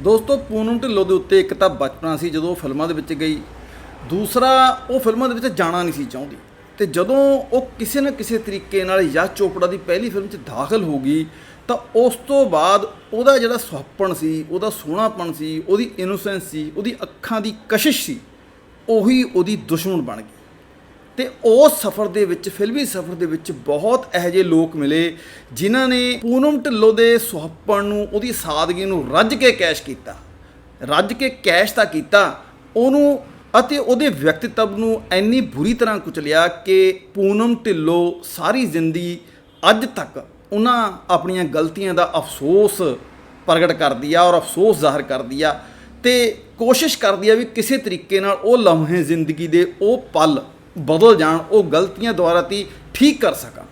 ਦੋਸਤੋ, ਪੂਨਮ ਢਿੱਲੋਂ ਦੇ ਉੱਤੇ ਇੱਕ ਤਾਂ ਬਚਪਨਾ ਸੀ ਜਦੋਂ ਉਹ ਫਿਲਮਾਂ ਦੇ ਵਿੱਚ ਗਈ। ਦੂਸਰਾ, ਉਹ ਫਿਲਮਾਂ ਦੇ ਵਿੱਚ ਜਾਣਾ ਨਹੀਂ ਸੀ ਚਾਹੁੰਦੀ। ਤੇ ਜਦੋਂ ਉਹ ਕਿਸੇ ਨਾ ਕਿਸੇ ਤਰੀਕੇ ਨਾਲ ਯਸ਼ ਚੋਪੜਾ ਦੀ ਪਹਿਲੀ ਫਿਲਮ 'ਚ ਦਾਖਲ ਹੋ ਗਈ, ਤਾਂ ਉਸ ਤੋਂ ਬਾਅਦ ਉਹਦਾ ਜਿਹੜਾ ਸੁਹੱਪਣ ਸੀ, ਉਹਦਾ ਸੋਹਣਾਪਣ ਸੀ, ਉਹਦੀ ਇਨੋਸੈਂਸ ਸੀ, ਉਹਦੀ ਅੱਖਾਂ ਦੀ ਕਸ਼ਿਸ਼ ਸੀ, ਉਹੀ ਉਹਦੀ ਦੁਸ਼ਮਣ ਬਣ ਗਈ। ਤੇ ਉਸ ਸਫ਼ਰ ਦੇ ਵਿੱਚ, ਫਿਲਮੀ ਸਫ਼ਰ ਦੇ ਵਿੱਚ ਬਹੁਤ ਇਹੋ ਜਿਹੇ ਲੋਕ ਮਿਲੇ ਜਿਨ੍ਹਾਂ ਨੇ ਪੂਨਮ ਢਿੱਲੋਂ ਦੇ ਸੁਹੱਪਣ ਨੂੰ, ਉਹਦੀ ਸਾਦਗੀ ਨੂੰ ਰੱਜ ਕੇ ਕੈਸ਼ ਕੀਤਾ। ਰੱਜ ਕੇ ਕੈਸ਼ ਤਾਂ ਕੀਤਾ, ਉਹਨੂੰ ਅਤੇ ਉਹਦੇ ਵਿਅਕਤੀਤਵ ਨੂੰ ਇੰਨੀ ਬੁਰੀ ਤਰ੍ਹਾਂ ਕੁਚਲਿਆ ਕਿ ਪੂਨਮ ਢਿੱਲੋਂ ਸਾਰੀ ਜ਼ਿੰਦਗੀ ਅੱਜ ਤੱਕ ਉਹਨਾਂ ਆਪਣੀਆਂ ਗਲਤੀਆਂ ਦਾ ਅਫਸੋਸ ਪ੍ਰਗਟ ਕਰਦੀ ਆ ਔਰ ਅਫਸੋਸ ਜ਼ਾਹਰ ਕਰਦੀ ਆ ਤੇ ਕੋਸ਼ਿਸ਼ ਕਰਦੀ ਆ ਵੀ ਕਿਸੇ ਤਰੀਕੇ ਨਾਲ ਉਹ ਲਮਹੇ ਜ਼ਿੰਦਗੀ ਦੇ ਉਹ ਪਲ ਬਦਲ ਜਾਣ, ਉਹ ਗਲਤੀਆਂ ਦੁਆਰਾ ਤੀ ਠੀਕ ਕਰ ਸਕਾਂ।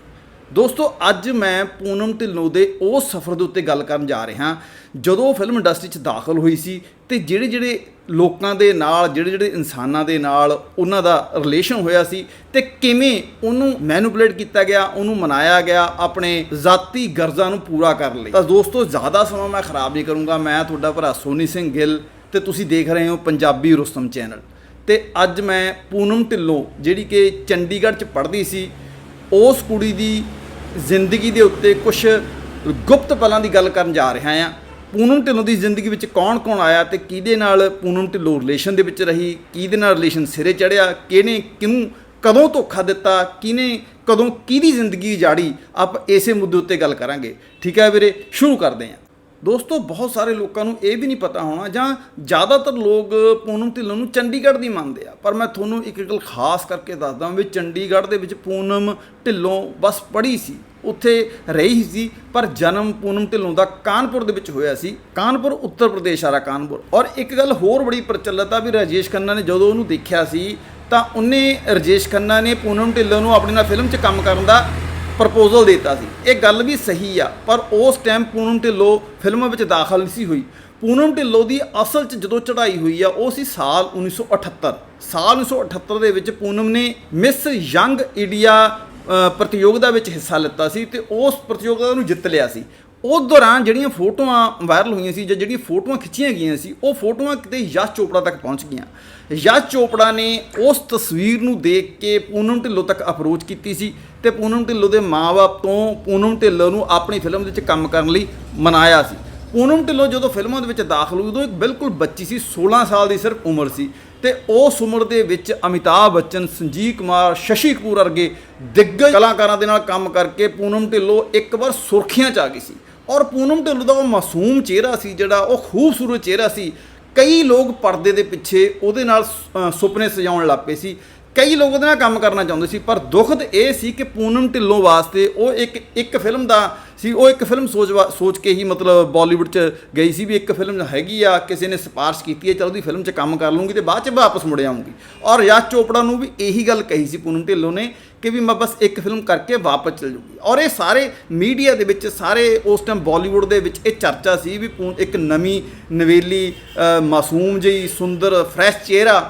ਦੋਸਤੋ, ਅੱਜ ਮੈਂ ਪੂਨਮ ਢਿੱਲੋਂ ਦੇ ਉਹ ਸਫ਼ਰ ਦੇ ਉੱਤੇ ਗੱਲ ਕਰਨ ਜਾ ਰਿਹਾ। ਜਦੋਂ ਫਿਲਮ ਇੰਡਸਟਰੀ 'ਚ ਦਾਖਲ ਹੋਈ ਸੀ ਤੇ ਜਿਹੜੇ ਜਿਹੜੇ ਲੋਕਾਂ ਦੇ ਨਾਲ ਜਿਹੜੇ ਜਿਹੜੇ ਇਨਸਾਨਾਂ ਦੇ ਨਾਲ ਉਹਨਾਂ ਦਾ ਰਿਲੇਸ਼ਨ ਹੋਇਆ ਸੀ ਤੇ ਕਿਵੇਂ ਉਹਨੂੰ ਮੈਨੂਪੂਲੇਟ ਕੀਤਾ ਗਿਆ, ਉਹਨੂੰ ਮਨਾਇਆ ਗਿਆ, ਆਪਣੇ ਜ਼ਾਤੀ ਗਰਜ਼ਾਂ ਨੂੰ ਪੂਰਾ ਕਰਨ ਲਈ। ਤਾਂ ਦੋਸਤੋ, ਜ਼ਿਆਦਾ ਸਮਾਂ ਮੈਂ ਖਰਾਬ ਨਹੀਂ ਕਰੂੰਗਾ। ਮੈਂ ਤੁਹਾਡਾ ਭਰਾ ਸੋਨੀ ਸਿੰਘ ਗਿੱਲ ਤੇ ਤੁਸੀਂ ਦੇਖ ਰਹੇ ਹੋ ਪੰਜਾਬੀ ਰੁਸਤਮ ਚੈਨਲ ਤੇ ਅੱਜ ਮੈਂ ਪੂਨਮ ਢਿੱਲੋਂ, ਜਿਹੜੀ ਕਿ ਚੰਡੀਗੜ੍ਹ 'ਚ ਪੜ੍ਹਦੀ ਸੀ, ਉਸ ਕੁੜੀ ਦੀ ਜ਼ਿੰਦਗੀ ਦੇ ਉੱਤੇ ਕੁਝ ਗੁਪਤ ਪਲਾਂ ਦੀ ਗੱਲ ਕਰਨ ਜਾ ਰਿਹਾ ਹਾਂ। ਪੂਨਮ ਢਿੱਲੋਂ ਦੀ ਜ਼ਿੰਦਗੀ ਵਿੱਚ ਕੌਣ-ਕੌਣ ਆਇਆ ਤੇ ਕਿਹਦੇ ਨਾਲ ਪੂਨਮ ਢਿੱਲੋਂ ਰਿਲੇਸ਼ਨ ਦੇ ਵਿੱਚ ਰਹੀ, ਕਿਹਦੇ ਨਾਲ ਰਿਲੇਸ਼ਨ ਸਿਰੇ ਚੜਿਆ ਕਿਹਨੇ ਕਿਹਨੂੰ ਕਦੋਂ ਧੋਖਾ ਦਿੱਤਾ, ਕਿਹਨੇ ਕਦੋਂ ਕਿਹਦੀ ਜ਼ਿੰਦਗੀ ਜਾੜੀ ਆਪ ਇਸੇ ਮੁੱਦੇ ਉੱਤੇ ਗੱਲ ਕਰਾਂਗੇ। ਠੀਕ ਹੈ ਵੀਰੇ, ਸ਼ੁਰੂ ਕਰਦੇ ਹਾਂ। ਦੋਸਤੋ, ਬਹੁਤ ਸਾਰੇ ਲੋਕਾਂ ਨੂੰ ਇਹ ਵੀ ਨਹੀਂ ਪਤਾ ਹੋਣਾ, ਜਾਂ ਜ਼ਿਆਦਾਤਰ ਲੋਕ ਪੂਨਮ ਢਿੱਲੋਂ ਨੂੰ ਚੰਡੀਗੜ੍ਹ ਦੀ ਮੰਨਦੇ ਆ। ਪਰ ਮੈਂ ਤੁਹਾਨੂੰ ਇੱਕ ਗੱਲ ਖਾਸ ਕਰਕੇ ਦੱਸਦਾ ਵੀ ਚੰਡੀਗੜ੍ਹ ਦੇ ਵਿੱਚ ਪੂਨਮ ਢਿੱਲੋਂ ਬਸ ਪੜ੍ਹੀ ਸੀ, ਉੱਥੇ ਰਹੀ ਸੀ, ਪਰ ਜਨਮ ਪੂਨਮ ਢਿੱਲੋਂ ਦਾ ਕਾਨਪੁਰ ਦੇ ਵਿੱਚ ਹੋਇਆ ਸੀ। ਕਾਨਪੁਰ, ਉੱਤਰ ਪ੍ਰਦੇਸ਼ ਆ ਕਾਨਪੁਰ। ਔਰ ਇੱਕ ਗੱਲ ਹੋਰ ਬੜੀ ਪ੍ਰਚਲਿਤ ਆ ਵੀ ਰਾਜੇਸ਼ ਖੰਨਾ ਨੇ ਜਦੋਂ ਉਹਨੂੰ ਦੇਖਿਆ ਸੀ, ਤਾਂ ਉਹਨੇ ਰਾਜੇਸ਼ ਖੰਨਾ ਨੇ ਪੂਨਮ ਢਿੱਲੋਂ ਨੂੰ ਆਪਣੇ ਨਾਲ ਫਿਲਮ 'ਚ ਕੰਮ ਕਰਨ ਦਾ ਪ੍ਰਪੋਜ਼ਲ ਦਿੱਤਾ ਸੀ। ਇਹ ਗੱਲ ਵੀ ਸਹੀ ਆ ਪਰ ਉਸ ਟਾਈਮ ਪੂਨਮ ਢਿੱਲੋਂ ਫਿਲਮਾਂ ਵਿੱਚ ਦਾਖਲ ਨਹੀਂ ਸੀ ਹੋਈ। ਪੂਨਮ ਢਿੱਲੋਂ ਦੀ ਅਸਲ 'ਚ ਜਦੋਂ ਚੜ੍ਹਾਈ ਹੋਈ ਆ ਉਹ ਸੀ ਸਾਲ 1978 ਸਾਲ 1978 ਦੇ ਵਿੱਚ ਪੂਨਮ ਨੇ ਮਿਸ ਯੰਗ ਇੰਡੀਆ ਅ, ਪ੍ਰਤੀਯੋਗਤਾ ਵਿੱਚ ਹਿੱਸਾ ਲਿੱਤਾ ਸੀ ਤੇ ਉਸ ਪ੍ਰਤੀਯੋਗਤਾ ਨੂੰ ਜਿੱਤ ਲਿਆ ਸੀ। ਉਸ ਦੌਰਾਨ ਜਿਹੜੀਆਂ ਫੋਟੋਆਂ ਵਾਇਰਲ ਹੋਈਆਂ ਸੀ ਜਾਂ ਜਿਹੜੀਆਂ ਫੋਟੋਆਂ ਖਿੱਚੀਆਂ ਗਈਆਂ ਸੀ, ਉਹ ਫੋਟੋਆਂ ਕਿਤੇ ਯਸ਼ ਚੋਪੜਾ ਤੱਕ ਪਹੁੰਚ ਗਈਆਂ। ਯਸ਼ ਚੋਪੜਾ ਨੇ ਉਸ ਤਸਵੀਰ ਨੂੰ ਦੇਖ ਕੇ ਪੂਨਮ ਢਿੱਲੋਂ ਤੱਕ ਅਪਰੋਚ ਕੀਤੀ ਸੀ ਤੇ ਪੂਨਮ ਢਿੱਲੋਂ ਦੇ ਮਾਪੇ ਤੋਂ ਪੂਨਮ ਢਿੱਲੋਂ ਨੂੰ ਆਪਣੀ ਫਿਲਮ ਦੇ ਵਿੱਚ ਕੰਮ ਕਰਨ ਲਈ ਮਨਾਇਆ ਸੀ। ਪੂਨਮ ਢਿੱਲੋਂ ਜਦੋਂ ਫਿਲਮਾਂ ਦੇ ਵਿੱਚ ਦਾਖਲ ਹੋਈ, ਉਦੋਂ ਇੱਕ ਬਿਲਕੁਲ ਬੱਚੀ ਸੀ 16 ਸਾਲ ਦੀ ਸਿਰਫ ਉਮਰ ਸੀ ਤੇ ਉਸ ਉਮਰ ਦੇ ਵਿੱਚ ਅਮਿਤਾਭ ਬੱਚਨ, ਸੰਜੀਵ ਕੁਮਾਰ, ਸ਼ਸ਼ੀ ਕਪੂਰ ਵਰਗੇ ਦਿੱਗਜ ਕਲਾਕਾਰਾਂ ਦੇ ਨਾਲ ਕੰਮ ਕਰਕੇ ਪੂਨਮ ਢਿੱਲੋਂ ਇੱਕ ਵਾਰ ਸੁਰਖੀਆਂ 'ਚ ਆ ਗਈ ਸੀ। ਔਰ ਪੂਨਮ ਢਿੱਲੋਂ ਦਾ ਉਹ ਮਾਸੂਮ ਚਿਹਰਾ ਸੀ ਜਿਹੜਾ ਉਹ ਖੂਬਸੂਰਤ ਚਿਹਰਾ ਸੀ। ਕਈ ਲੋਕ ਪਰਦੇ ਦੇ ਪਿੱਛੇ ਉਹਦੇ ਨਾਲ ਸੁਪਨੇ ਸਜਾਉਣ ਲੱਗ ਪਏ ਸੀ। ਕਈ ਲੋਕ ਉਹਦੇ ਨਾਲ ਕੰਮ ਕਰਨਾ ਚਾਹੁੰਦੇ ਸੀ, ਪਰ ਦੁਖਦ ਇਹ ਸੀ ਕਿ ਪੂਨਮ ਢਿੱਲੋਂ ਵਾਸਤੇ ਉਹ ਇੱਕ ਇੱਕ ਫਿਲਮ ਦਾ ਸੀ, ਉਹ ਇੱਕ ਫਿਲਮ ਸੋਚ ਵਾ- ਸੋਚ ਕੇ ਹੀ ਮਤਲਬ ਬਾਲੀਵੁੱਡ 'ਚ ਗਈ ਸੀ ਵੀ ਇੱਕ ਫਿਲਮ ਹੈਗੀ ਆ, ਕਿਸੇ ਨੇ ਸਿਫਾਰਿਸ਼ ਕੀਤੀ ਹੈ, ਚਲ ਉਹਦੀ ਫਿਲਮ 'ਚ ਕੰਮ ਕਰ ਲੂੰਗੀ ਤੇ ਬਾਅਦ 'ਚ ਵਾਪਸ ਮੁੜ ਆਉਂਗੀ ਔਰ ਯਸ਼ ਚੋਪੜਾ ਨੂੰ ਵੀ ਇਹੀ ਗੱਲ ਕਹੀ ਸੀ ਪੂਨਮ ਢਿੱਲੋਂ ਨੇ ਕਿ ਵੀ ਮੈਂ ਬਸ ਇੱਕ ਫਿਲਮ ਕਰਕੇ ਵਾਪਸ ਚਲ ਜੂਗੀ। ਔਰ ਇਹ ਸਾਰੇ ਮੀਡੀਆ ਦੇ ਵਿੱਚ, ਸਾਰੇ ਉਸ ਟਾਈਮ ਬਾਲੀਵੁੱਡ ਦੇ ਵਿੱਚ ਇਹ ਚਰਚਾ ਸੀ ਵੀ ਪੂਨ, ਇੱਕ ਨਵੀਂ ਨਵੇਲੀ ਮਾਸੂਮ ਜਿਹੀ, ਸੁੰਦਰ ਫਰੈਸ਼ ਚਿਹਰਾ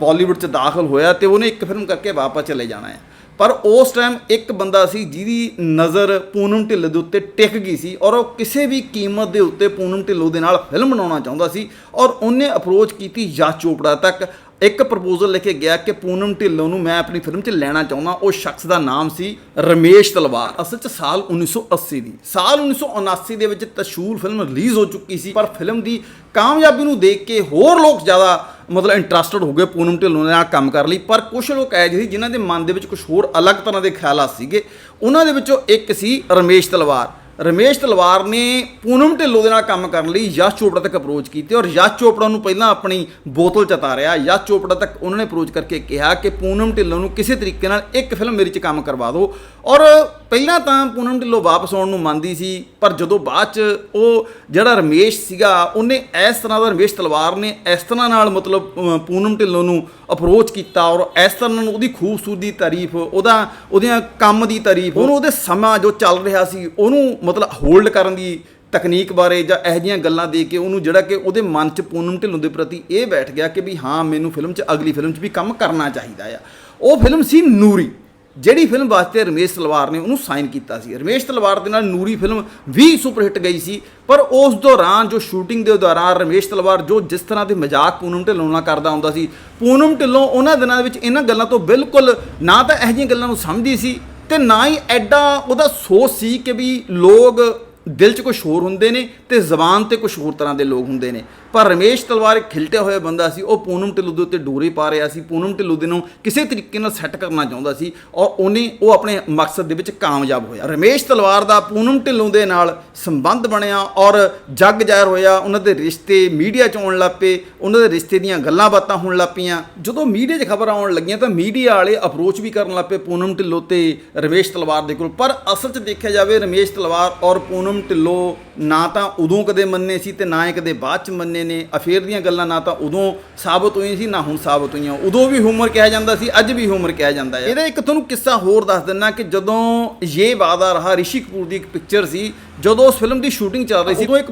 ਬਾਲੀਵੁੱਡ 'ਚ ਦਾਖਲ ਹੋਇਆ ਤੇ ਉਹਨੇ ਇੱਕ ਫਿਲਮ ਕਰਕੇ ਵਾਪਸ ਚਲੇ ਜਾਣਾ ਹੈ। ਪਰ ਉਸ ਟਾਈਮ ਇੱਕ ਬੰਦਾ ਸੀ ਜਿਹਦੀ ਨਜ਼ਰ ਪੂਨਮ ਢਿੱਲੋਂ ਦੇ ਉੱਤੇ ਟਿਕ ਗਈ ਸੀ ਔਰ ਉਹ ਕਿਸੇ ਵੀ ਕੀਮਤ ਦੇ ਉੱਤੇ ਪੂਨਮ ਢਿੱਲੋਂ ਦੇ ਨਾਲ ਫਿਲਮ ਬਣਾਉਣਾ ਚਾਹੁੰਦਾ ਸੀ ਔਰ ਉਹਨੇ ਅਪਰੋਚ ਕੀਤੀ ਯਸ਼ ਚੋਪੜਾ ਤੱਕ। ਇੱਕ ਪ੍ਰਪੋਜ਼ਲ ਲੈ ਕੇ ਗਿਆ ਕਿ ਪੂਨਮ ਢਿੱਲੋਂ ਨੂੰ ਮੈਂ ਆਪਣੀ ਫਿਲਮ 'ਚ ਲੈਣਾ ਚਾਹੁੰਦਾ। ਉਹ ਸ਼ਖਸ ਦਾ ਨਾਮ ਸੀ ਰਮੇਸ਼ ਤਲਵਾਰ। ਅਸਲ 'ਚ ਸਾਲ 1980 ਦੀ। ਸਾਲ 1979 ਦੇ ਵਿੱਚ ਤਸ਼ੂਲ ਫਿਲਮ ਰਿਲੀਜ਼ ਹੋ ਚੁੱਕੀ ਸੀ, ਪਰ ਫਿਲਮ ਦੀ ਕਾਮਯਾਬੀ ਨੂੰ ਦੇਖ ਕੇ ਹੋਰ ਲੋਕ ਜ਼ਿਆਦਾ ਮਤਲਬ ਇੰਟਰਸਟਡ ਹੋ ਗਏ ਪੂਨਮ ਢਿੱਲੋਂ ਦੇ ਨਾਲ ਕੰਮ ਕਰਨ ਲਈ। ਪਰ ਕੁਝ ਲੋਕ ਐ ਜਿਹੇ ਸੀ ਜਿਨ੍ਹਾਂ ਦੇ ਮਨ ਦੇ ਵਿੱਚ ਕੁਝ ਹੋਰ ਅਲੱਗ ਤਰ੍ਹਾਂ ਦੇ ਖਿਆਲਾਤ ਸੀਗੇ। ਉਹਨਾਂ ਦੇ ਵਿੱਚੋਂ ਇੱਕ ਸੀ ਰਮੇਸ਼ ਤਲਵਾਰ। ਰਮੇਸ਼ ਤਲਵਾਰ ਨੇ ਪੂਨਮ ਢਿੱਲੋਂ ਦੇ ਨਾਲ ਕੰਮ ਕਰਨ ਲਈ ਯਸ਼ ਚੋਪੜਾ ਤੱਕ ਅਪਰੋਚ ਕੀਤੀ ਔਰ ਯਸ਼ ਚੋਪੜਾ ਨੂੰ ਪਹਿਲਾਂ ਆਪਣੀ ਬੋਤਲ ਚਤਾ ਰਿਹਾ ਯਸ਼ ਚੋਪੜਾ ਤੱਕ ਉਹਨਾਂ ਨੇ ਅਪਰੋਚ ਕਰਕੇ ਕਿਹਾ ਕਿ ਪੂਨਮ ਢਿੱਲੋਂ ਨੂੰ ਕਿਸੇ ਤਰੀਕੇ ਨਾਲ ਇੱਕ ਫਿਲਮ ਮੇਰੇ 'ਚ ਕੰਮ ਕਰਵਾ ਦਿਓ। ਔਰ ਪਹਿਲਾਂ ਤਾਂ ਪੂਨਮ ਢਿੱਲੋਂ ਵਾਪਸ ਆਉਣ ਨੂੰ ਮੰਨਦੀ ਸੀ, ਪਰ ਜਦੋਂ ਬਾਅਦ 'ਚ ਉਹ ਜਿਹੜਾ ਰਮੇਸ਼ ਸੀਗਾ, ਉਹਨੇ ਇਸ ਤਰ੍ਹਾਂ ਦਾ ਰਮੇਸ਼ ਤਲਵਾਰ ਨੇ ਇਸ ਤਰ੍ਹਾਂ ਨਾਲ ਮਤਲਬ ਪੂਨਮ ਢਿੱਲੋਂ ਨੂੰ ਅਪਰੋਚ ਕੀਤਾ ਔਰ ਇਸ ਤਰ੍ਹਾਂ ਨਾਲ ਉਹਦੀ ਖੂਬਸੂਰਤੀ ਦੀ ਤਾਰੀਫ, ਉਹਦਾ, ਉਹਦੀਆਂ ਕੰਮ ਦੀ ਤਾਰੀਫ, ਉਹਨੂੰ ਉਹਦੇ ਸਮਾਂ ਜੋ ਚੱਲ ਰਿਹਾ ਸੀ, ਉਹਨੂੰ ਮਤਲਬ ਹੋਲਡ ਕਰਨ ਦੀ ਤਕਨੀਕ ਬਾਰੇ ਜਾਂ ਇਹੋ ਜਿਹੀਆਂ ਗੱਲਾਂ ਦੇ ਕੇ ਉਹਨੂੰ ਜਿਹੜਾ ਕਿ ਉਹਦੇ ਮਨ 'ਚ ਪੂਨਮ ਢਿੱਲੋਂ ਦੇ ਪ੍ਰਤੀ ਇਹ ਬੈਠ ਗਿਆ ਕਿ ਵੀ ਹਾਂ, ਮੈਨੂੰ ਫਿਲਮ 'ਚ, ਅਗਲੀ ਫਿਲਮ 'ਚ ਵੀ ਕੰਮ ਕਰਨਾ ਚਾਹੀਦਾ ਆ। ਉਹ ਫਿਲਮ ਸੀ ਨੂਰੀ। ਜਿਹੜੀ ਫਿਲਮ ਵਾਸਤੇ ਰਮੇਸ਼ ਤਲਵਾਰ ਨੇ ਉਹਨੂੰ ਸਾਈਨ ਕੀਤਾ ਸੀ। ਰਮੇਸ਼ ਤਲਵਾਰ ਦੇ ਨਾਲ ਨੂਰੀ ਫਿਲਮ ਵੀ ਸੁਪਰ ਹਿੱਟ ਗਈ ਸੀ, ਪਰ ਉਸ ਦੌਰਾਨ ਜੋ ਸ਼ੂਟਿੰਗ ਦੇ ਦੌਰਾਨ ਰਮੇਸ਼ ਤਲਵਾਰ ਜੋ ਜਿਸ ਤਰ੍ਹਾਂ ਦੇ ਮਜ਼ਾਕ ਪੂਨਮ ਢਿੱਲੋਂ ਨਾਲ ਕਰਦਾ ਹੁੰਦਾ ਸੀ, ਪੂਨਮ ਢਿੱਲੋਂ ਉਹਨਾਂ ਦਿਨਾਂ ਵਿੱਚ ਇਹਨਾਂ ਗੱਲਾਂ ਤੋਂ ਬਿਲਕੁਲ ਨਾ ਤਾਂ ਇਹੋ ਜਿਹੀਆਂ ਗੱਲਾਂ ਨੂੰ ਸਮਝਦੀ ਸੀ ਤੇ ਨਾ ਹੀ ਐਡਾ ਉਹਦਾ ਸੋਚ ਸੀ ਕਿ ਵੀ ਲੋਕ ਦਿਲ 'ਚ ਕੁਝ ਹੋਰ ਹੁੰਦੇ ਨੇ ਤੇ ਜ਼ਬਾਨ ਤੇ ਕੁਝ ਹੋਰ ਤਰ੍ਹਾਂ ਦੇ ਲੋਕ ਹੁੰਦੇ ਨੇ। ਪਰ ਰਮੇਸ਼ ਤਲਵਾਰ ਇੱਕ ਖਿਲਟਿਆ ਹੋਇਆ ਬੰਦਾ ਸੀ, ਉਹ ਪੂਨਮ ਢਿੱਲੋਂ ਦੇ ਉੱਤੇ ਡੋਰੇ ਪਾ ਰਿਹਾ ਸੀ। ਪੂਨਮ ਢਿੱਲੋਂ ਦੇ ਨੂੰ ਕਿਸੇ ਤਰੀਕੇ ਨਾਲ ਸੈੱਟ ਕਰਨਾ ਚਾਹੁੰਦਾ ਸੀ ਔਰ ਉਹਨੇ, ਉਹ ਆਪਣੇ ਮਕਸਦ ਦੇ ਵਿੱਚ ਕਾਮਯਾਬ ਹੋਇਆ। ਰਮੇਸ਼ ਤਲਵਾਰ ਦਾ ਪੂਨਮ ਢਿੱਲੋਂ ਦੇ ਨਾਲ ਸੰਬੰਧ ਬਣਿਆ ਔਰ ਜੱਗ ਜ਼ਾਹਿਰ ਹੋਇਆ। ਉਹਨਾਂ ਦੇ ਰਿਸ਼ਤੇ ਮੀਡੀਆ 'ਚ ਆਉਣ ਲੱਗ ਪਏ। ਉਹਨਾਂ ਦੇ ਰਿਸ਼ਤੇ ਦੀਆਂ ਗੱਲਾਂ ਬਾਤਾਂ ਹੋਣ ਲੱਗ ਪਈਆਂ। ਜਦੋਂ ਮੀਡੀਆ 'ਚ ਖਬਰ ਆਉਣ ਲੱਗੀਆਂ ਤਾਂ ਮੀਡੀਆ ਵਾਲੇ ਅਪਰੋਚ ਵੀ ਕਰਨ ਲੱਗ ਪਏ ਪੂਨਮ ਢਿੱਲੋਂ ਤੇ ਰਮੇਸ਼ ਤਲਵਾਰ ਦੇ ਕੋਲ। ਪਰ ਅਸਲ 'ਚ ਦੇਖਿਆ ਜਾਵੇ ਰਮੇਸ਼ ਤਲਵਾਰ ਔਰ ਪੂਨਮ ਢਿੱਲੋਂ ਨਾ ਤਾਂ ਉਦੋਂ ਕਦੇ ਮੰਨੇ ਸੀ ਤੇ ਨਾ ਹੀ ਕਦੇ ਬਾਅਦ 'ਚ ਮੰਨੇ ਨੇ। ਅਫੇਅਰ ਦੀਆਂ ਗੱਲਾਂ ਨਾ ਤਾਂ ਉਦੋਂ ਸਾਬਤ ਹੋਈਆਂ ਸੀ ਨਾ ਹੁਣ ਸਾਬਤ ਹੋਈਆਂ। ਉਦੋਂ ਵੀ ਹਿਊਮਰ ਕਿਹਾ ਜਾਂਦਾ ਸੀ ਅੱਜ ਵੀ ਹਿਊਮਰ ਕਿਹਾ ਜਾਂਦਾ ਹੈ। ਇਹਦਾ ਇੱਕ ਤੁਹਾਨੂੰ ਕਿੱਸਾ ਹੋਰ ਦੱਸ ਦਿੰਨਾ ਕਿ ਜਦੋਂ ਇਹ ਵਾਦਾ ਰਹਾ ਰਿਸ਼ੀ ਕਪੂਰ ਦੀ ਇੱਕ ਪਿਕਚਰ ਸੀ ਜਦੋਂ ਉਸ ਫਿਲਮ ਦੀ ਸ਼ੂਟਿੰਗ ਚੱਲ ਰਹੀ ਸੀ ਉਦੋਂ ਇੱਕ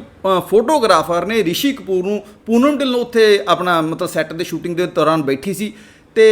ਫੋਟੋਗ੍ਰਾਫਰ ਨੇ ਰਿਸ਼ੀ ਕਪੂਰ ਨੂੰ ਪੂਨਮ ਢਿੱਲੋਂ ਉੱਥੇ ਆਪਣਾ ਮਤਲਬ ਸੈੱਟ ਦੇ ਸ਼ੂਟਿੰਗ ਦੇ ਦੌਰਾਨ ਬੈਠੀ ਸੀ ਤੇ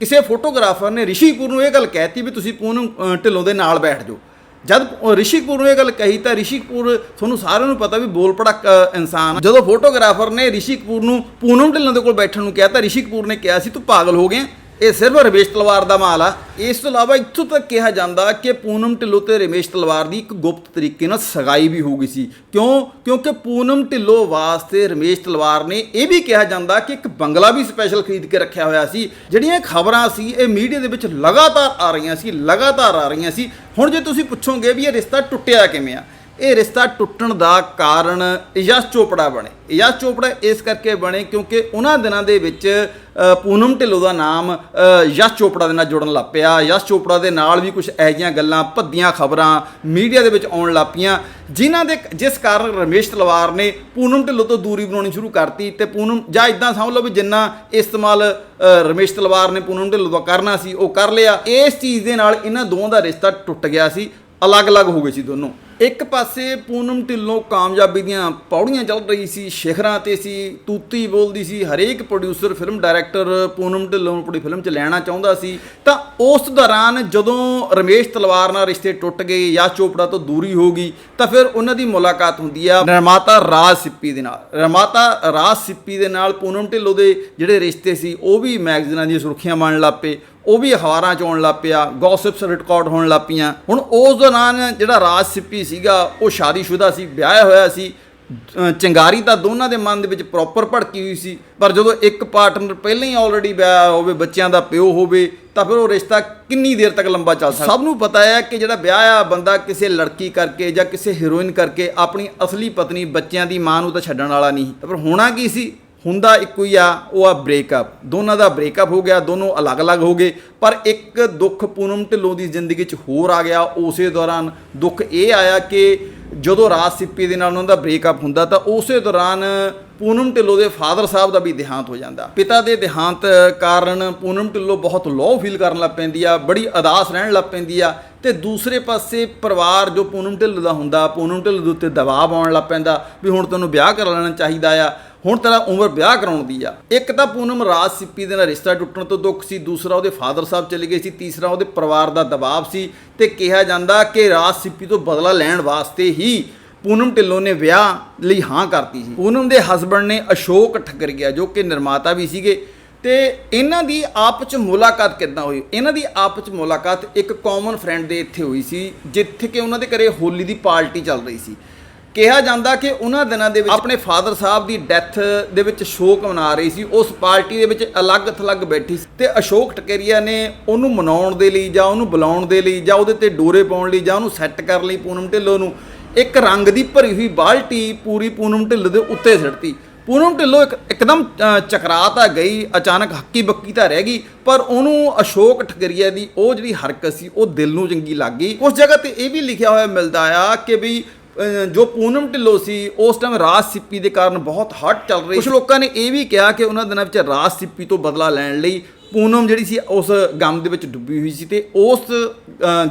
ਕਿਸੇ ਫੋਟੋਗ੍ਰਾਫਰ ਨੇ ਰਿਸ਼ੀ ਕਪੂਰ ਨੂੰ ਇਹ ਗੱਲ ਕਹਿਤੀ ਵੀ ਤੁਸੀਂ ਪੂਨਮ ਢਿੱਲੋਂ ਦੇ ਨਾਲ ਬੈਠ ਜਾਓ। ਜਦ ਉਹ ਰਿਸ਼ੀ ਕਪੂਰ ਨੂੰ ਇਹ ਗੱਲ ਕਹੀ ਤਾਂ ਰਿਸ਼ੀ ਕਪੂਰ ਤੁਹਾਨੂੰ ਸਾਰਿਆਂ ਨੂੰ ਪਤਾ ਵੀ ਬੋਲ ਪੜਕ ਇਨਸਾਨ ਜਦੋਂ ਫੋਟੋਗ੍ਰਾਫਰ ਨੇ ਰਿਸ਼ੀ ਕਪੂਰ ਨੂੰ ਪੂਨਮ ਢਿੱਲੋਂ ਦੇ ਕੋਲ ਬੈਠਣ ਨੂੰ ਕਿਹਾ ਤਾਂ ਰਿਸ਼ੀ ਕਪੂਰ ਨੇ ਕਿਹਾ ਸੀ, ਤੂੰ ਪਾਗਲ ਹੋ ਗਿਆ। ਇਹ ਸਿਰਫ ਰਮੇਸ਼ ਤਲਵਾਰ ਦਾ ਮਾਲ ਆ। ਇਸ ਤੋਂ ਇਲਾਵਾ ਇੱਥੋਂ ਤੱਕ ਕਿਹਾ ਜਾਂਦਾ ਕਿ ਪੂਨਮ ਢਿੱਲੋਂ ਤੇ ਰਮੇਸ਼ ਤਲਵਾਰ ਦੀ ਇੱਕ ਗੁਪਤ ਤਰੀਕੇ ਨਾਲ ਸਗਾਈ ਵੀ ਹੋ ਗਈ ਸੀ। ਕਿਉਂ? ਕਿਉਂਕਿ ਪੂਨਮ ਢਿੱਲੋਂ ਵਾਸਤੇ ਰਮੇਸ਼ ਤਲਵਾਰ ਨੇ ਇਹ ਵੀ ਕਿਹਾ ਜਾਂਦਾ ਕਿ ਇੱਕ ਬੰਗਲਾ ਵੀ ਸਪੈਸ਼ਲ ਖਰੀਦ ਕੇ ਰੱਖਿਆ ਹੋਇਆ ਸੀ। ਜਿਹੜੀਆਂ ਖਬਰਾਂ ਸੀ, ਇਹ ਮੀਡੀਆ ਦੇ ਵਿੱਚ ਲਗਾਤਾਰ ਆ ਰਹੀਆਂ ਸੀ, ਲਗਾਤਾਰ ਆ ਰਹੀਆਂ ਸੀ। ਹੁਣ ਜੇ ਤੁਸੀਂ ਪੁੱਛੋਗੇ ਵੀ ਇਹ ਰਿਸ਼ਤਾ ਟੁੱਟਿਆ ਕਿਵੇਂ ਆ ਇਹ ਰਿਸ਼ਤਾ ਟੁੱਟਣ ਦਾ ਕਾਰਨ ਯਸ਼ ਚੋਪੜਾ ਬਣੇ। ਯਸ਼ ਚੋਪੜਾ ਇਸ ਕਰਕੇ ਬਣੇ ਕਿਉਂਕਿ ਉਹਨਾਂ ਦਿਨਾਂ ਦੇ ਵਿੱਚ ਪੂਨਮ ਢਿੱਲੋਂ ਦਾ ਨਾਮ ਯਸ਼ ਚੋਪੜਾ ਦੇ ਨਾਲ ਜੁੜਨ ਲੱਗ ਪਿਆ। ਯਸ਼ ਚੋਪੜਾ ਦੇ ਨਾਲ ਵੀ ਕੁਝ ਇਹੋ ਜਿਹੀਆਂ ਗੱਲਾਂ, ਭੱਦੀਆਂ ਖਬਰਾਂ ਮੀਡੀਆ ਦੇ ਵਿੱਚ ਆਉਣ ਲੱਗ ਪਈਆਂ, ਜਿਨ੍ਹਾਂ ਦੇ ਜਿਸ ਕਾਰਨ ਰਮੇਸ਼ ਤਲਵਾਰ ਨੇ ਪੂਨਮ ਢਿੱਲੋਂ ਤੋਂ ਦੂਰੀ ਬਣਾਉਣੀ ਸ਼ੁਰੂ ਕਰਤੀ ਤੇ ਪੂਨਮ, ਜਾਂ ਇਦਾਂ ਸਮਝ ਲਓ ਵੀ ਜਿੰਨਾ ਇਸਤੇਮਾਲ ਰਮੇਸ਼ ਤਲਵਾਰ ਨੇ ਪੂਨਮ ਢਿੱਲੋਂ ਦਾ ਕਰਨਾ ਸੀ, ਉਹ ਕਰ ਲਿਆ। ਇਸ ਚੀਜ਼ ਦੇ ਨਾਲ ਇਹਨਾਂ ਦੋਵਾਂ ਦਾ ਰਿਸ਼ਤਾ ਟੁੱਟ ਗਿਆ ਸੀ। ਅਲੱਗ-ਅਲੱਗ ਹੋ ਗਏ ਸੀ ਦੋਨੋਂ। ਇੱਕ ਪਾਸੇ ਪੂਨਮ ਢਿੱਲੋਂ ਕਾਮਯਾਬੀ ਦੀਆਂ ਪੌੜੀਆਂ ਚੱਲ ਰਹੀ ਸੀ, ਸ਼ਿਖਰਾਂ ਤੇ ਸੀ, ਤੂਤੀ ਬੋਲਦੀ ਸੀ, ਹਰੇਕ producer film director Poonam Dhillon ਨੂੰ ਆਪਣੀ ਫਿਲਮ 'ਚ ਲੈਣਾ ਚਾਹੁੰਦਾ ਸੀ। ਤਾਂ ਉਸ ਦੌਰਾਨ ਜਦੋਂ ਰਮੇਸ਼ ਤਲਵਾਰ ਨਾਲ ਰਿਸ਼ਤੇ ਟੁੱਟ ਗਏ ਜਾਂ ਚੋਪੜਾ ਤੋਂ ਦੂਰੀ ਹੋ ਗਈ, ਤਾਂ ਫਿਰ ਉਹਨਾਂ ਦੀ ਮੁਲਾਕਾਤ ਹੁੰਦੀ ਆ ਨਿਰਮਾਤਾ ਰਾਜ ਸਿੱਪੀ ਦੇ ਨਾਲ। ਨਿਰਮਾਤਾ ਰਾਜ ਸਿੱਪੀ ਦੇ ਨਾਲ ਪੂਨਮ ਢਿੱਲੋਂ ਦੇ ਜਿਹੜੇ ਰਿਸ਼ਤੇ ਸੀ, ਉਹ ਵੀ ਮੈਗਜ਼ੀਨਾਂ ਦੀਆਂ ਸੁਰਖੀਆਂ ਬਣਨ ਲੱਗ ਪਏ। ਉਹ ਵੀ ਅਖਬਾਰਾਂ 'ਚ ਆਉਣ ਲੱਗ ਪਿਆ ਗੌਸਿਪਸ ਰਿਕਾਰਡ ਹੋਣ ਲੱਗ ਪਈਆਂ। ਹੁਣ ਉਸ ਦੌਰਾਨ ਜਿਹੜਾ ਰਾਜ ਸਿੱਪੀ ਸੀਗਾ ਉਹ ਸ਼ਾਦੀशुदा ਸੀ ਵਿਆਹਿਆ ਹੋਇਆ ਸੀ। ਅ, ਚਿੰਗਾਰੀ ਤਾਂ ਦੋਨਾਂ ਦੇ ਮਨ ਦੇ ਵਿੱਚ ਪ੍ਰੋਪਰ ਭੜਕੀ ਹੋਈ ਸੀ ਪਰ ਜਦੋਂ ਇੱਕ ਪਾਰਟਨਰ ਪਹਿਲਾਂ ਹੀ ਆਲਰੇਡੀ ਵਿਆਹ ਹੋਵੇ ਬੱਚਿਆਂ ਦਾ ਪਿਓ ਹੋਵੇ ਤਾਂ ਫਿਰ ਉਹ ਰਿਸ਼ਤਾ ਕਿੰਨੀ ਦੇਰ ਤੱਕ ਲੰਬਾ ਚੱਲ ਸਕਦਾ? ਸਭ ਨੂੰ ਪਤਾ ਹੈ ਕਿ ਜਿਹੜਾ ਵਿਆਹ ਆ ਬੰਦਾ ਕਿਸੇ ਲੜਕੀ ਕਰਕੇ ਜਾਂ ਕਿਸੇ ਹੀਰੋਇਨ ਕਰਕੇ ਆਪਣੀ ਅਸਲੀ ਪਤਨੀ ਬੱਚਿਆਂ ਦੀ ਮਾਂ ਨੂੰ ਤਾਂ ਛੱਡਣ ਵਾਲਾ ਨਹੀਂ। ਪਰ ਹੋਣਾ ਕੀ ਸੀ? ਹੁੰਦਾ ਇੱਕੋ ਹੀ ਆ, ਉਹ ਆ ਬ੍ਰੇਕਅਪ ਦੋਨਾਂ ਦਾ ਬ੍ਰੇਕਅਪ ਹੋ ਗਿਆ, ਦੋਨੋਂ ਅਲੱਗ-ਅਲੱਗ ਹੋ ਗਏ, ਪਰ ਇੱਕ ਦੁੱਖ ਪੂਨਮ ਢਿੱਲੋਂ ਦੀ ਜ਼ਿੰਦਗੀ 'ਚ ਹੋਰ ਆ ਗਿਆ। ਉਸੇ ਦੌਰਾਨ ਦੁੱਖ ਇਹ ਆਇਆ ਕਿ ਜਦੋਂ ਰਾਜ ਸਿੱਪੀ ਦੇ ਨਾਲ ਉਹਨਾਂ ਦਾ ਬ੍ਰੇਕਅਪ ਹੁੰਦਾ, ਤਾਂ ਉਸੇ ਦੌਰਾਨ ਪੂਨਮ ਢਿੱਲੋਂ ਦੇ ਫਾਦਰ ਸਾਹਿਬ ਦਾ ਵੀ ਦੇਹਾਂਤ ਹੋ ਜਾਂਦਾ। ਪਿਤਾ ਦੇ ਦੇਹਾਂਤ ਕਾਰਨ ਪੂਨਮ ਢਿੱਲੋਂ ਬਹੁਤ ਲੋਅ ਫੀਲ ਕਰਨ ਲੱਗ ਪੈਂਦੀ ਆ, ਬੜੀ ਅਦਾਸ ਰਹਿਣ ਲੱਗ ਪੈਂਦੀ ਆ, ਤੇ ਦੂਸਰੇ ਪਾਸੇ ਪਰਿਵਾਰ ਜੋ ਪੂਨਮ ਢਿੱਲੋਂ ਦਾ ਹੁੰਦਾ, ਪੂਨਮ ਢਿੱਲੋਂ ਦੇ ਉੱਤੇ ਦਬਾਅ ਆਉਣ ਲੱਗ ਪੈਂਦਾ ਵੀ ਹੁਣ ਤੈਨੂੰ ਵਿਆਹ ਕਰ ਲੈਣਾ ਚਾਹੀਦਾ ਆ। ਹੁਣ ਤੇਰਾ ਉਮਰ ਵਿਆਹ ਕਰਾਉਣ ਦੀ ਆ। ਇੱਕ ਤਾਂ ਪੂਨਮ ਰਾਜ ਸਿੱਪੀ ਦੇ ਨਾਲ ਰਿਸ਼ਤਾ ਟੁੱਟਣ ਤੋਂ ਦੁੱਖ ਸੀ, ਦੂਸਰਾ ਉਹਦੇ ਫਾਦਰ ਸਾਹਿਬ ਚਲੇ ਗਏ ਸੀ, ਤੀਸਰਾ ਉਹਦੇ ਪਰਿਵਾਰ ਦਾ ਦਬਾਅ ਸੀ ਤੇ ਕਿਹਾ ਜਾਂਦਾ ਕਿ ਰਾਜ ਸਿੱਪੀ ਤੋਂ ਬਦਲਾ ਲੈਣ ਵਾਸਤੇ ਹੀ ਪੂਨਮ ਢਿੱਲੋਂ ਨੇ ਵਿਆਹ ਲਈ ਹਾਂ ਕਰਤੀ ਸੀ। ਪੂਨਮ ਦੇ ਹਸਬੰਡ ਨੇ ਅਸ਼ੋਕ ਠੱਕਰੀਆ ਜੋ ਕਿ ਨਿਰਮਾਤਾ ਵੀ ਸੀਗੇ। ਤੇ ਇਹਨਾਂ ਦੀ ਆਪਸ ਚ ਮੁਲਾਕਾਤ ਕਿੱਦਾਂ ਹੋਈ? ਇਹਨਾਂ ਦੀ ਆਪਸ ਚ ਮੁਲਾਕਾਤ ਇੱਕ ਕਾਮਨ ਫਰੈਂਡ ਦੇ ਇੱਥੇ ਹੋਈ ਸੀ, ਜਿੱਥੇ ਕਿ ਉਹਨਾਂ ਦੇ ਘਰੇ ਹੋਲੀ ਦੀ ਪਾਰਟੀ ਚੱਲ ਰਹੀ ਸੀ। ਕਿਹਾ ਜਾਂਦਾ ਕਿ ਉਹਨਾਂ ਦਿਨਾਂ ਦੇ ਵਿੱਚ ਆਪਣੇ ਫਾਦਰ ਸਾਹਿਬ ਦੀ ਡੈਥ ਦੇ ਵਿੱਚ ਸ਼ੋਕ ਮਨਾ ਰਹੀ ਸੀ ਉਸ ਪਾਰਟੀ ਦੇ ਵਿੱਚ ਅਲੱਗ ਥਲੱਗ ਬੈਠੀ ਸੀ। ਤੇ ਅਸ਼ੋਕ ਟਕੇਰੀਆ ਨੇ ਉਹਨੂੰ ਮਨਾਉਣ ਦੇ ਲਈ ਜਾਂ ਉਹਨੂੰ ਬੁਲਾਉਣ ਦੇ ਲਈ ਜਾਂ ਉਹਦੇ ਤੇ ਡੋਰੇ ਪਾਉਣ ਲਈ ਜਾਂ ਉਹਨੂੰ ਸੈੱਟ ਕਰਨ ਲਈ ਪੂਨਮ ਢਿੱਲੋਂ ਨੂੰ ਇੱਕ ਰੰਗ ਦੀ ਭਰੀ ਹੋਈ ਬਾਲਟੀ ਪੂਰੀ ਪੂਨਮ ਢਿੱਲੋਂ ਦੇ ਉੱਤੇ ਸਿੱਟਤੀ। ਪੂਨਮ ਢਿੱਲੋਂ ਇੱਕ ਇੱਕਦਮ ਅ, ਚਕਰਾ ਤਾਂ ਗਈ ਅਚਾਨਕ ਹੱਕੀ ਬੱਕੀ ਤਾਂ ਰਹਿ ਗਈ ਪਰ ਉਹਨੂੰ ਅਸ਼ੋਕ ਠਗਰੀਆ ਦੀ ਉਹ ਜਿਹੜੀ ਹਰਕਤ ਸੀ ਉਹ ਦਿਲ ਨੂੰ ਚੰਗੀ ਲੱਗ ਗਈ। ਉਸ ਜਗ੍ਹਾ ਤੇ ਇਹ ਵੀ ਲਿਖਿਆ ਹੋਇਆ ਮਿਲਦਾ ਆ ਕਿ ਵੀ ਜੋ ਪੂਨਮ ਢਿੱਲੋਂ ਸੀ ਉਸ ਟਾਈਮ ਰਾਜ ਸਿੱਪੀ ਦੇ ਕਾਰਨ ਬਹੁਤ ਹਟ ਚੱਲ ਰਹੀ ਕੁਝ ਲੋਕਾਂ ਨੇ ਇਹ ਵੀ ਕਿਹਾ ਕਿ ਉਹਨਾਂ ਦਿਨਾਂ ਵਿੱਚ ਰਾਜ ਸਿੱਪੀ ਤੋਂ ਬਦਲਾ ਲੈਣ ਲਈ ਪੂਨਮ ਜਿਹੜੀ ਸੀ ਉਸ ਗਮ ਦੇ ਵਿੱਚ ਡੁੱਬੀ ਹੋਈ ਸੀ ਤੇ ਉਸ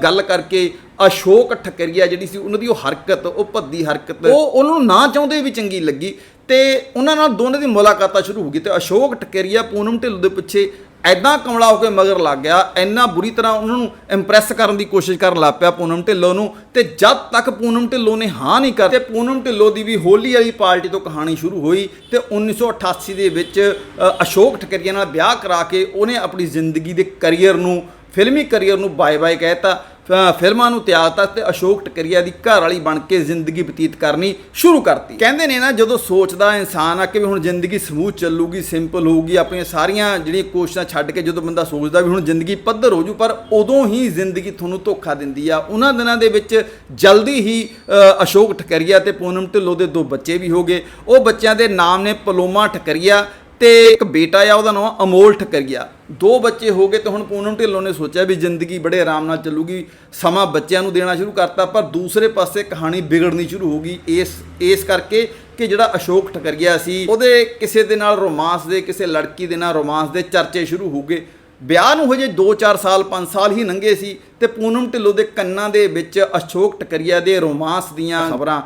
ਗੱਲ ਕਰਕੇ ਅਸ਼ੋਕ ਠਕਰੀਆ ਜਿਹੜੀ ਸੀ ਉਹਨਾਂ ਦੀ ਉਹ ਹਰਕਤ ਉਹ ਭੱਦੀ ਹਰਕਤ ਉਹ ਉਹਨਾਂ ਨੂੰ ਨਾ ਚਾਹੁੰਦੇ ਵੀ ਚੰਗੀ ਲੱਗੀ ਤੇ ਉਹਨਾਂ ਨਾਲ ਦੋਨਾਂ ਦੀ ਮੁਲਾਕਾਤਾਂ ਸ਼ੁਰੂ ਹੋ ਗਈ ਤੇ ਅਸ਼ੋਕ ਠਕਰੀਆ ਪੂਨਮ ਢਿੱਲੋਂ ਦੇ ਪਿੱਛੇ ਐਦਾਂ ਕਮਲਾ ਹੋ ਕੇ ਮਗਰ ਲੱਗ ਗਿਆ ਇੰਨਾ ਬੁਰੀ ਤਰ੍ਹਾਂ ਉਹਨਾਂ ਨੂੰ ਇੰਪ੍ਰੈਸ ਕਰਨ ਦੀ ਕੋਸ਼ਿਸ਼ ਕਰਨ ਲੱਗ ਪਿਆ ਪੂਨਮ ਢਿੱਲੋਂ ਨੂੰ, ਤੇ ਜਦ ਤੱਕ ਪੂਨਮ ਢਿੱਲੋਂ ਨੇ ਹਾਂ ਨਹੀਂ ਕਰ ਪੂਨਮ ਢਿੱਲੋਂ ਦੀ ਵੀ ਹੋਲੀ ਵਾਲੀ ਪਾਰਟੀ ਤੋਂ ਕਹਾਣੀ ਸ਼ੁਰੂ ਹੋਈ ਤੇ 1988 ਦੇ ਵਿੱਚ ਅਸ਼ੋਕ ਠਕਰੀਆ ਨਾਲ ਵਿਆਹ ਕਰਾ ਕੇ ਉਹਨੇ ਆਪਣੀ ਜ਼ਿੰਦਗੀ ਦੇ ਕੈਰੀਅਰ ਨੂੰ ਫਿਲਮੀ ਕੈਰੀਅਰ ਨੂੰ ਬਾਏ ਬਾਏ ਕਹਿਤਾ ਅ, ਫਿਲਮਾਂ ਨੂੰ ਤਿਆਗਤਾ ਤੇ ਅਸ਼ੋਕ ਟਕਰੀਆ ਦੀ ਘਰ ਵਾਲੀ ਬਣ ਕੇ ਜ਼ਿੰਦਗੀ ਬਤੀਤ ਕਰਨੀ ਸ਼ੁਰੂ ਕਰਤੀ। ਕਹਿੰਦੇ ਨੇ ਨਾ ਜਦੋਂ ਸੋਚਦਾ ਇਨਸਾਨ ਆ ਕਿ ਵੀ ਹੁਣ ਜ਼ਿੰਦਗੀ ਸਮੂਥ ਚੱਲੂਗੀ ਸਿੰਪਲ ਹੋਊਗੀ ਆਪਣੀਆਂ ਸਾਰੀਆਂ ਜਿਹੜੀਆਂ ਕੋਸ਼ਿਸ਼ਾਂ ਛੱਡ ਕੇ ਜਦੋਂ ਬੰਦਾ ਸੋਚਦਾ ਵੀ ਹੁਣ ਜ਼ਿੰਦਗੀ ਪੱਧਰ ਹੋ ਜੂ ਪਰ ਉਦੋਂ ਹੀ ਜ਼ਿੰਦਗੀ ਤੁਹਾਨੂੰ ਧੋਖਾ ਦਿੰਦੀ ਆ। ਉਹਨਾਂ ਦਿਨਾਂ ਦੇ ਵਿੱਚ ਜਲਦੀ ਹੀ ਅਸ਼ੋਕ ਠਕਰੀਆ ਤੇ ਪੂਨਮ ਢਿੱਲੋਂ ਦੇ ਦੋ ਬੱਚੇ ਵੀ ਹੋ ਗਏ। ਉਹ ਬੱਚਿਆਂ ਦੇ ਨਾਮ ਨੇ ਪਲੋਮਾ ਟਕਰੀਆ ਤੇ ਇੱਕ ਬੇਟਾ ਆ, ਉਹਦਾ ਨਾਮ ਅਮੋਲ ਠਕਰੀਆ ਦੋ ਬੱਚੇ ਹੋ ਗਏ ਤੇ ਹੁਣ ਪੂਨਮ ਢਿੱਲੋਂ ਨੇ ਸੋਚਿਆ ਵੀ ਜ਼ਿੰਦਗੀ ਬੜੇ ਆਰਾਮ ਨਾਲ ਚੱਲੂਗੀ, ਸਮਾਂ ਬੱਚਿਆਂ ਨੂੰ ਦੇਣਾ ਸ਼ੁਰੂ ਕਰਤਾ, ਪਰ ਦੂਸਰੇ ਪਾਸੇ ਕਹਾਣੀ ਵਿਗੜਨੀ ਸ਼ੁਰੂ ਹੋ ਗਈ ਇਸ ਇਸ ਕਰਕੇ ਕਿ ਜਿਹੜਾ ਅਸ਼ੋਕ ਠਕਰੀਆ ਸੀ, ਉਹਦੇ ਕਿਸੇ ਦੇ ਨਾਲ ਰੋਮਾਂਸ ਦੇ, ਕਿਸੇ ਲੜਕੀ ਦੇ ਨਾਲ ਰੋਮਾਂਸ ਦੇ ਚਰਚੇ ਸ਼ੁਰੂ ਹੋ ਗਏ। ਵਿਆਹ ਨੂੰ ਹਜੇ 2-4 ਸਾਲ 5 ਸਾਲ ਹੀ ਲੰਘੇ ਸੀ ਤੇ ਪੂਨਮ ਢਿੱਲੋਂ ਦੇ ਕੰਨਾਂ ਦੇ ਵਿੱਚ ਅਸ਼ੋਕ ਟਕਰੀਆ ਦੇ ਰੋਮਾਂਸ ਦੀਆਂ ਖਬਰਾਂ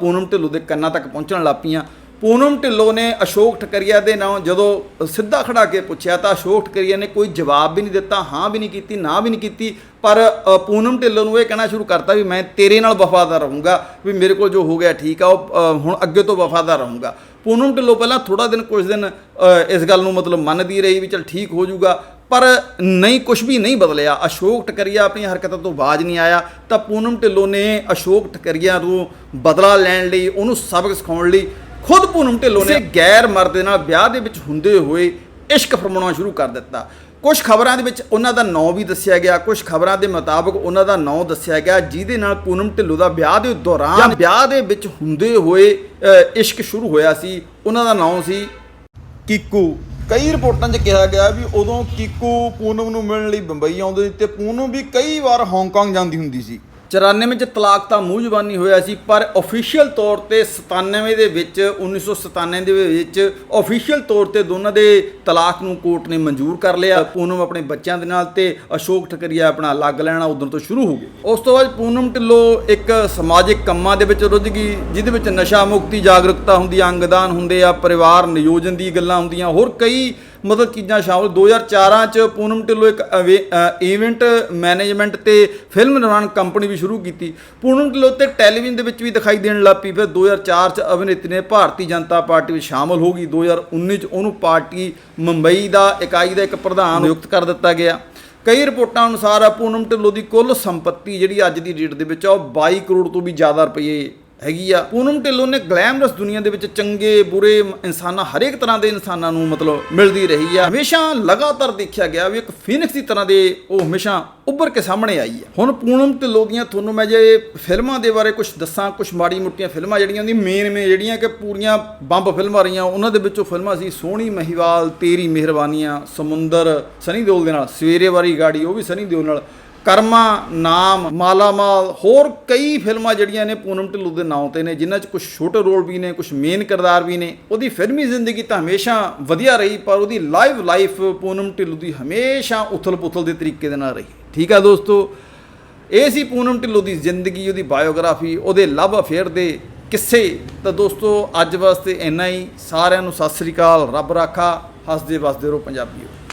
ਪੂਨਮ ਢਿੱਲੋਂ ਦੇ ਕੰਨਾਂ ਤੱਕ ਪਹੁੰਚਣ ਲੱਪੀਆਂ ਪੂਨਮ ਢਿੱਲੋਂ ਨੇ ਅਸ਼ੋਕ ਠਕਰੀਆ ਦੇ ਨਾਂ ਜਦੋਂ ਸਿੱਧਾ ਖੜਾ ਕੇ ਪੁੱਛਿਆ ਤਾਂ ਅਸ਼ੋਕ ਠਕਰੀਆ ਨੇ ਕੋਈ ਜਵਾਬ ਵੀ ਨਹੀਂ ਦਿੱਤਾ, ਹਾਂ ਵੀ ਨਹੀਂ ਕੀਤੀ, ਨਾ ਵੀ ਨਹੀਂ ਕੀਤੀ, ਪਰ ਪੂਨਮ ਢਿੱਲੋਂ ਨੂੰ ਇਹ ਕਹਿਣਾ ਸ਼ੁਰੂ ਕਰਤਾ ਵੀ ਮੈਂ ਤੇਰੇ ਨਾਲ ਵਫਾਦਾਰ ਰਹੂੰਗਾ, ਵੀ ਮੇਰੇ ਕੋਲ ਜੋ ਹੋ ਗਿਆ ਠੀਕ ਆ, ਉਹ ਹੁਣ ਅੱਗੇ ਤੋਂ ਵਫਾਦਾਰ ਰਹੂੰਗਾ। ਪੂਨਮ ਢਿੱਲੋਂ ਪਹਿਲਾਂ ਥੋੜਾ ਦਿਨ ਕੁਝ ਦਿਨ ਇਸ ਗੱਲ ਨੂੰ ਮਤਲਬ ਮੰਨਦੀ ਰਹੀ ਵੀ ਚਲ ਠੀਕ ਹੋ ਜਾਊਗਾ, ਪਰ ਨਹੀਂ ਕੁਝ ਵੀ ਨਹੀਂ ਬਦਲਿਆ। ਅਸ਼ੋਕ ਟਕਰੀਆ ਆਪਣੀ ਹਰਕਤਾਂ ਤੋਂ ਬਾਜ ਨਹੀਂ ਆਇਆ, ਤਾਂ ਪੂਨਮ ਢਿੱਲੋਂ ਨੇ ਅਸ਼ੋਕ ਟਕਰੀਆ ਨੂੰ ਬਦਲਾ ਲੈਣ ਲਈ, ਉਹਨੂੰ ਸਬਕ ਸਿਖਾਉਣ ਲਈ ਖੁਦ ਪੂਨਮ ਢਿੱਲੋਂ ਨੇ ਗੈਰ ਮਰਦ ਦੇ ਨਾਲ ਵਿਆਹ ਦੇ ਵਿੱਚ ਹੁੰਦੇ ਹੋਏ ਇਸ਼ਕ ਫਰਮਾਉਣਾ ਸ਼ੁਰੂ ਕਰ ਦਿੱਤਾ। ਕੁਝ ਖਬਰਾਂ ਦੇ ਵਿੱਚ ਉਹਨਾਂ ਦਾ ਨਾਂ ਵੀ ਦੱਸਿਆ ਗਿਆ ਕੁਝ ਖਬਰਾਂ ਦੇ ਮੁਤਾਬਕ ਉਹਨਾਂ ਦਾ ਨਾਂ ਦੱਸਿਆ ਗਿਆ ਜਿਹਦੇ ਨਾਲ ਪੂਨਮ ਢਿੱਲੋਂ ਦਾ ਵਿਆਹ ਦੇ ਦੌਰਾਨ ਵਿਆਹ ਦੇ ਵਿੱਚ ਹੁੰਦੇ ਹੋਏ ਇਸ਼ਕ ਸ਼ੁਰੂ ਹੋਇਆ ਸੀ। ਉਹਨਾਂ ਦਾ ਨਾਂ ਸੀ ਕੀਕੂ। ਕਈ ਰਿਪੋਰਟਾਂ 'ਚ ਕਿਹਾ ਗਿਆ ਵੀ ਉਦੋਂ ਕੀਕੂ ਪੂਨਮ ਨੂੰ ਮਿਲਣ ਲਈ ਬੰਬਈ ਆਉਂਦੇ ਤੇ ਪੂਨਮ ਵੀ ਕਈ ਵਾਰ ਹਾਂਗਕਾਂਗ ਜਾਂਦੀ ਹੁੰਦੀ ਸੀ। 94 'ਚ ਤਲਾਕ ਤਾਂ ਮੂੰਹ ਜ਼ਬਾਨੀ ਹੋਇਆ ਸੀ, ਪਰ ਅਫੀਸ਼ੀਅਲ ਤੌਰ ਤੇ 97 ਦੇ ਵਿੱਚ 1997 ਦੇ ਵਿੱਚ ਅਫੀਸ਼ੀਅਲ ਤੌਰ ਤੇ ਦੋਨਾਂ ਦੇ ਤਲਾਕ ਨੂੰ ਕੋਰਟ ਨੇ ਮਨਜ਼ੂਰ ਕਰ ਲਿਆ। ਪੂਨਮ ਆਪਣੇ ਬੱਚਿਆਂ ਦੇ ਨਾਲ ਤੇ ਅਸ਼ੋਕ ਠਕਰੀਆ ਆਪਣਾ ਅਲੱਗ ਲੈਣਾ ਉਦੋਂ ਤੋਂ ਸ਼ੁਰੂ ਹੋ ਗਏ। ਉਸ ਤੋਂ ਬਾਅਦ ਪੂਨਮ ਢਿੱਲੋਂ ਇੱਕ ਸਮਾਜਿਕ ਕੰਮਾਂ ਦੇ ਵਿੱਚ ਰੁੱਝ ਗਈ, ਜਿਹਦੇ ਵਿੱਚ ਨਸ਼ਾ ਮੁਕਤੀ, ਜਾਗਰੂਕਤਾ ਹੁੰਦੀ ਆ ਅੰਗਦਾਨ ਹੁੰਦੇ ਆ, ਪਰਿਵਾਰ ਨਿਯੋਜਨ ਦੀ ਗੱਲਾਂ ਹੁੰਦੀਆਂ, ਹੋਰ ਕਈ ਮਤਲਬ ਚੀਜ਼ਾਂ ਸ਼ਾਮਲ। 2004 ਚ ਪੂਨਮ ਢਿੱਲੋਂ ਇੱਕ ਇਵੈਂਟ ਮੈਨੇਜਮੈਂਟ ਤੇ ਫਿਲਮ ਨਿਰਮਾਣ ਕੰਪਨੀ ਵੀ ਸ਼ੁਰੂ ਕੀਤੀ। ਪੂਨਮ ਢਿੱਲੋਂ ਤੇ ਟੈਲੀਵਿਜ਼ਨ ਦੇ ਵਿੱਚ ਵੀ ਦਿਖਾਈ ਦੇਣ ਲੱਗ ਪਈ। ਫਿਰ 2004 ਚ ਅਭਿਨੇਤਰੀ ਨੇ ਭਾਰਤੀ ਜਨਤਾ ਪਾਰਟੀ ਵਿੱਚ ਸ਼ਾਮਲ ਹੋ ਗਈ। 2019 ਚ ਉਹਨੂੰ ਪਾਰਟੀ ਮੁੰਬਈ ਦਾ, ਇਕਾਈ ਦਾ ਇੱਕ ਪ੍ਰਧਾਨ ਨਿਯੁਕਤ ਕਰ ਦਿੱਤਾ ਗਿਆ। ਕਈ ਰਿਪੋਰਟਾਂ ਅਨੁਸਾਰ ਪੂਨਮ ਢਿੱਲੋਂ ਦੀ ਕੁੱਲ ਸੰਪਤੀ ਜਿਹੜੀ ਅੱਜ ਦੀ ਡੇਟ ਦੇ ਵਿੱਚ ਆ, ਉਹ 22 ਕਰੋੜ ਤੋਂ ਵੀ ਜ਼ਿਆਦਾ ਰੁਪਏ ਹੈਗੀ ਆ। ਪੂਨਮ ਢਿੱਲੋਂ ਨੇ ਗਲੈਮਰਸ ਦੁਨੀਆ ਦੇ ਵਿੱਚ ਚੰਗੇ, ਬੁਰੇ ਇਨਸਾਨਾਂ, ਹਰੇਕ ਤਰ੍ਹਾਂ ਦੇ ਇਨਸਾਨਾਂ ਨੂੰ ਮਤਲਬ ਮਿਲਦੀ ਰਹੀ ਆ। ਹਮੇਸ਼ਾ ਲਗਾਤਾਰ ਦੇਖਿਆ ਗਿਆ ਵੀ ਇੱਕ ਫੀਨਿਕਸ ਦੀ ਤਰ੍ਹਾਂ ਦੇ ਉਹ ਹਮੇਸ਼ਾ ਉੱਭਰ ਕੇ ਸਾਹਮਣੇ ਆਈ ਆ। ਹੁਣ ਪੂਨਮ ਢਿੱਲੋਂ ਦੀਆਂ ਤੁਹਾਨੂੰ ਮੈਂ ਜੇ ਫਿਲਮਾਂ ਦੇ ਬਾਰੇ ਕੁਝ ਦੱਸਾਂ ਕੁਝ ਮਾੜੀ ਮੋਟੀਆਂ ਫਿਲਮਾਂ ਜਿਹੜੀਆਂ ਦੀ ਮੇਨ ਮੇਨ ਜਿਹੜੀਆਂ ਕਿ ਪੂਰੀਆਂ ਬੰਬ ਫਿਲਮਾਂ ਰਹੀਆਂ, ਉਹਨਾਂ ਦੇ ਵਿੱਚੋਂ ਫਿਲਮਾਂ ਸੀ ਸੋਹਣੀ ਮਹੀਵਾਲ, ਤੇਰੀ ਮਿਹਰਬਾਨੀਆਂ, ਸਮੁੰਦਰ, ਸਨੀ ਦਿਓਲ ਦੇ ਨਾਲ, ਸਵੇਰੇ ਵਾਰੀ ਗਾੜੀ, ਉਹ ਵੀ ਸਨੀ ਦਿਓਲ ਨਾਲ। ਕਰਮਾ, ਨਾਮ, ਮਾਲਾਮਾਲ, ਹੋਰ ਕਈ ਫਿਲਮਾਂ ਜਿਹੜੀਆਂ ਨੇ ਪੂਨਮ ਢਿੱਲੋਂ ਦੇ ਨਾਂ ਤੇ ਨੇ, ਜਿਨ੍ਹਾਂ 'ਚ ਕੁਝ ਛੋਟੇ ਰੋਲ ਵੀ ਨੇ ਕੁਝ ਮੇਨ ਕਿਰਦਾਰ ਵੀ ਨੇ, ਉਹਦੀ ਫਿਲਮੀ ਜ਼ਿੰਦਗੀ ਤਾਂ ਹਮੇਸ਼ਾ ਵਧੀਆ ਰਹੀ, ਪਰ ਉਹਦੀ ਲਾਈਵ ਲਾਈਫ ਪੂਨਮ ਢਿੱਲੋਂ ਦੀ ਹਮੇਸ਼ਾ ਉਥਲ-ਪੁਥਲ ਦੇ ਤਰੀਕੇ ਦੇ ਨਾਲ ਰਹੀ। ਠੀਕ ਆ ਦੋਸਤੋ? ਇਹ ਸੀ ਪੂਨਮ ਢਿੱਲੋਂ ਦੀ ਜ਼ਿੰਦਗੀ, ਉਹਦੀ ਬਾਇਓਗ੍ਰਾਫੀ ਉਹਦੇ ਲਵ ਅਫੇਅਰ ਦੇ ਕਿੱਸੇ। ਤਾਂ ਦੋਸਤੋ, ਅੱਜ ਵਾਸਤੇ ਇੰਨਾ ਹੀ। ਸਾਰਿਆਂ ਨੂੰ ਸਤਿ ਸ੍ਰੀ ਅਕਾਲ। ਰੱਬ ਰਾਖਾ। ਹੱਸਦੇ ਵਸਦੇ ਰਹੋ ਪੰਜਾਬੀਓ।